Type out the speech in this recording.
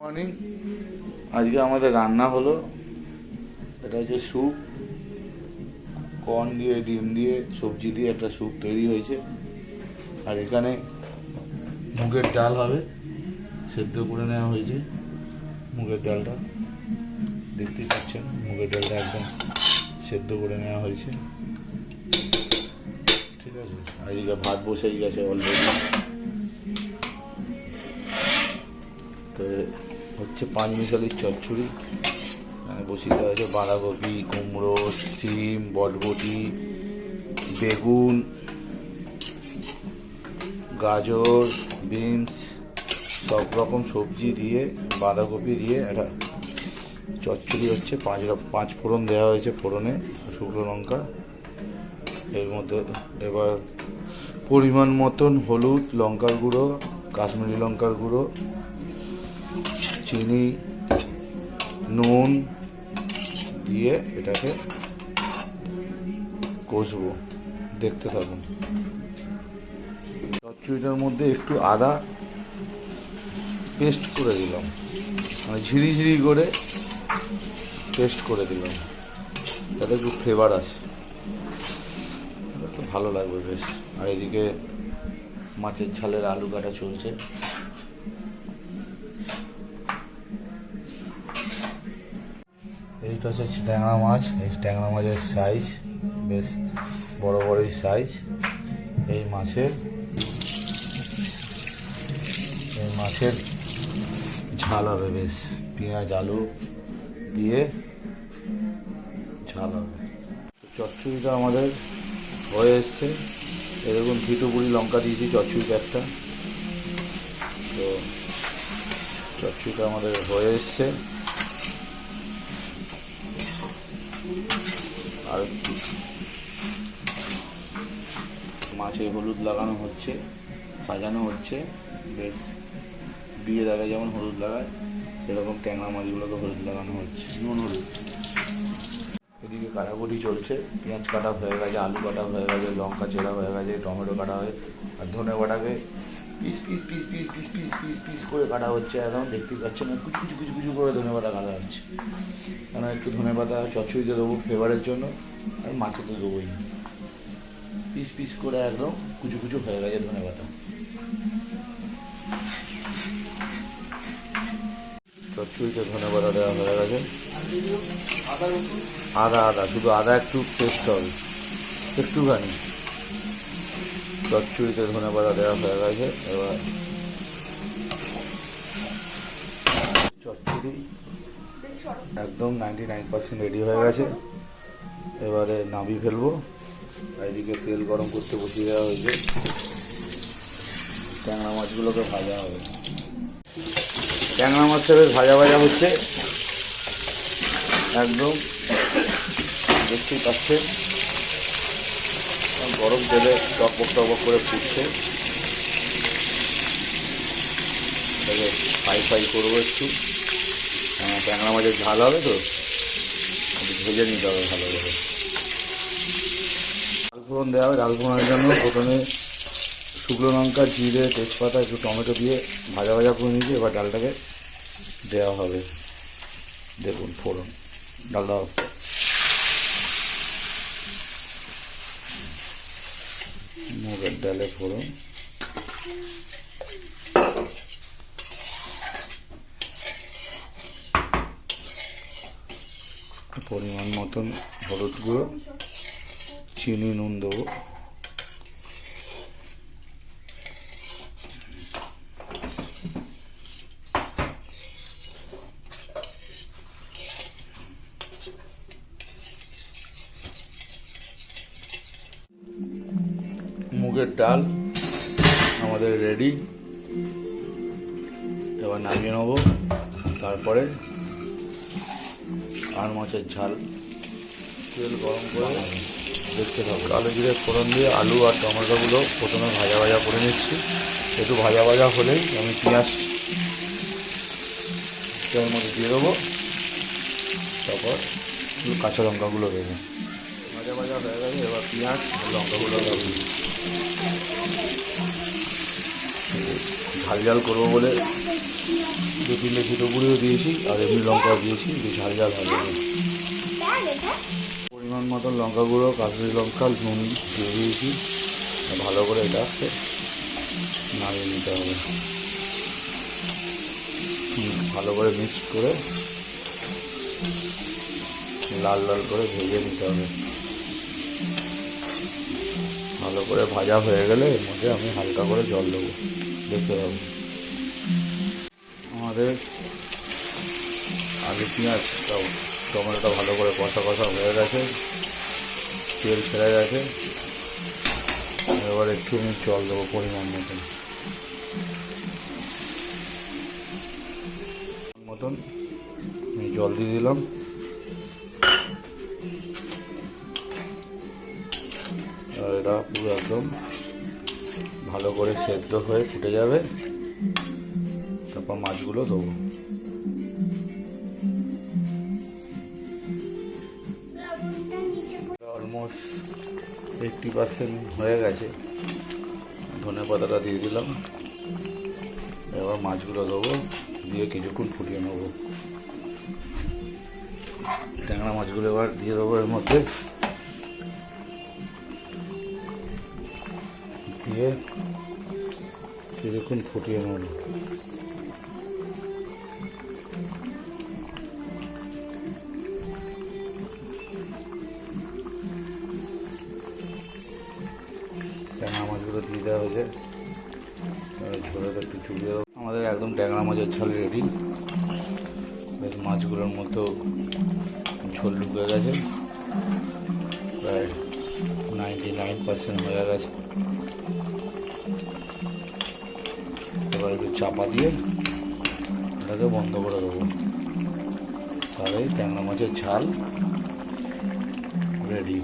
Morning আজকে আমাদের রান্না হলো, এটা হচ্ছে স্যুপ। কর্ন দিয়ে, ডিম দিয়ে, সবজি দিয়ে একটা স্যুপ তৈরি হয়েছে। আর এখানে মুগের ডাল হবে, সেদ্ধ করে নেওয়া হয়েছে মুগের ডালটা। দেখতেই পাচ্ছেন, মুগের ডালটা একদম সেদ্ধ করে নেওয়া হয়েছে। ঠিক আছে? আর এদিকে ভাত বসেই গেছে অলরেডি তো হচ্ছে পাঁচ মিশালির চচ্চড়ি বসিয়ে দেওয়া হয়েছে বাঁধাকপি, কুমড়ো সিম বটবটি, বেগুন, গাজর, বিনস, সব রকম সবজি দিয়ে, বাঁধাকপি দিয়ে একটা চচ্চড়ি হচ্ছে। পাঁচ পাঁচ ফোড়ন দেওয়া হয়েছে ফোড়নে, শুকনো লঙ্কা। এর মধ্যে এবার পরিমাণ মতন হলুদ লঙ্কার গুঁড়ো, কাশ্মীরি লঙ্কার গুঁড়ো চিনি, নুন দিয়ে এটাকে কষবো। দেখতে থাকুন। চচ্চড়িটার মধ্যে একটু আদা পেস্ট করে দিলাম। মানে ঝিরি ঝিরি করে পেস্ট করে দিলাম। তাতে একটু ফ্লেভার আছে ভালো লাগবে বেশ। আর এদিকে মাছের ঝালের আলু কাটা চলছে। এইটা হচ্ছে ট্যাংরা মাছ, এই ট্যাংরা মাছের সাইজ বেশ বড় বড়ই সাইজ এই মাছের এই মাছের ঝাল হবে বেশ, পেঁয়াজ, আলু দিয়ে ঝাল হবে। চচ্চড়িটা আমাদের হয়ে এসছে। এরকম ভিটু বুড়ি লঙ্কা দিয়েছি চচ্চড়িটা একটা। তো চচ্চড়িটা আমাদের হয়ে এসছে। আর মাছে হলুদ লাগানো হচ্ছে সাজানো হচ্ছে বেশ বিয়ে জায়গায় যেমন হলুদ লাগায় সেরকম ট্যাংরা মাছগুলোকে হলুদ লাগানো হচ্ছে। নুন হলুদ এদিকে কাটাকুটি চলছে পেঁয়াজ কাটা হয়ে গেছে আলু কাটা হয়ে গেছে লঙ্কা চেরা হয়ে গেছে টমেটো কাটা হয়ে আর ধনে বাটাকে piece piece piece piece piece piece piece piece করে কাটা হচ্ছে একদম পাচ্ছেন না কুচু কুচু কুচু কুচু করে ধনে বাটা কাটা হচ্ছে। কেন, একটু ধনে পাতা চচ্চড়িতে দেবো ফ্লেভারের জন্য, আর মাছে তো দেবোই পিস পিস করে একদম কুচু কুচু হয়ে গেছে ধনে পাতা। চচ্চড়িতে ধনে পাতা দেওয়া হয়ে গেছে। আদা আদা শুধু আদা একটু পেস্ট হবে। একটুখানি। চচ্চড়িতে ধনে পাতা দেওয়া হয়ে গেছে। এবার চচ্চড়ি একদম নাইনটি নাইন পার্সেন্ট রেডি হয়ে গেছে। এবারে নাবি ফেলব। এদিকে তেল গরম করতে বসিয়ে দেওয়া হয়েছে। ট্যাংরা মাছগুলোকে ভাজা হবে। ট্যাংরা মাছটা বেশ ভাজা ভাজা হচ্ছে। একদম দেখতেই পাচ্ছেন। গরম তেলে টকবক টকবক করে ফুটছে। ফ্রাই ফ্রাই করব একটু। ট্যাংরা মাছের ঝাল হবে তো। ভেজে নিতে হবে ভালো করে। ফোড়ন দেওয়া হবে। ডাল ফোড়নের জন্য প্রথমে শুকনো লঙ্কা, জিরে, তেজপাতা, একটু টমেটো দিয়ে ভাজা ভাজা করে নিয়েছি। এবার ডালটাকে দেওয়া হবে। দেখুন ফোড়ন। ডাল দেওয়া মুগের ডালে ফোড়ন পরিমাণ মতন হলুদ গুঁড়ো চিনি নুন দেবো। মুগের ডাল আমাদের রেডি এবার নামিয়ে নেব। তারপরে আর মাছের ঝাল। তেল গরম করে দেখতে থাকব কালো জিরে ফোড়ন দিয়ে আলু আর টমেটোগুলো প্রথমে ভাজা ভাজা করে নিচ্ছি। একটু ভাজা ভাজা হলেই আমি পেঁয়াজ তেলের মধ্যে দিয়ে দেবো। তারপর কাঁচা লঙ্কাগুলো দেবো। ভাজা ভাজা হয়ে গেছে এবার পেঁয়াজ লঙ্কাগুলো দেবো। ঝাল ঝাল করব বলে দু তিনটে ছোটো গুঁড়িও দিয়েছি, আর এমনি লঙ্কাও দিয়েছি, একটু ঝাল ঝাল হবে। পরিমাণ মতন লঙ্কা গুঁড়ো, কাশ্মীরি লঙ্কা, নুন দিয়ে দিয়েছি ভালো করে এটাকে নাড়িয়ে নিতে হবে। ভালো করে মিক্স করে লাল লাল করে ভেজে নিতে হবে। ভালো করে ভাজা হয়ে গেলে এর মধ্যে আমি হালকা করে জল দেবো। দেখতে হবে আমাদের আলু পেঁয়াজ টমেটোটা ভালো করে কষা কষা হয়ে গেছে। তেল ছেড়ে গেছে। এবার একটু আমি জল দেবো পরিমাণ মতন মতন আমি জল দিয়ে দিলাম। এটা পুরো একদম ভালো করে সেদ্ধ হয়ে ফুটে যাবে। তারপর মাছগুলো দেবো অলমোস্ট এইটটি পার্সেন্ট হয়ে গেছে। ধনে পাতাটা দিয়ে দিলাম। এবার মাছগুলো দেবো দিয়ে কিছুক্ষণ ফুটিয়ে নেব। ট্যাংরা মাছগুলো এবার দিয়ে দেবো এর মধ্যে। দিয়ে কিছুক্ষণ ফুটিয়ে নেব ট্যাংরা মাছগুলো দিয়ে দেওয়া হয়েছে। একটু আমাদের একদম ট্যাংরা মাছের ঝাল রেডি মাছগুলোর মতো ঝোল ঢুকে গেছে। প্রায় নাইনটি নাইন পার্সেন্ট হয়ে গেছে। এবার একটু চাপা দিয়ে এটাকে বন্ধ করে দেবো। তাহলে ট্যাংরা মাছের ঝাল রেডি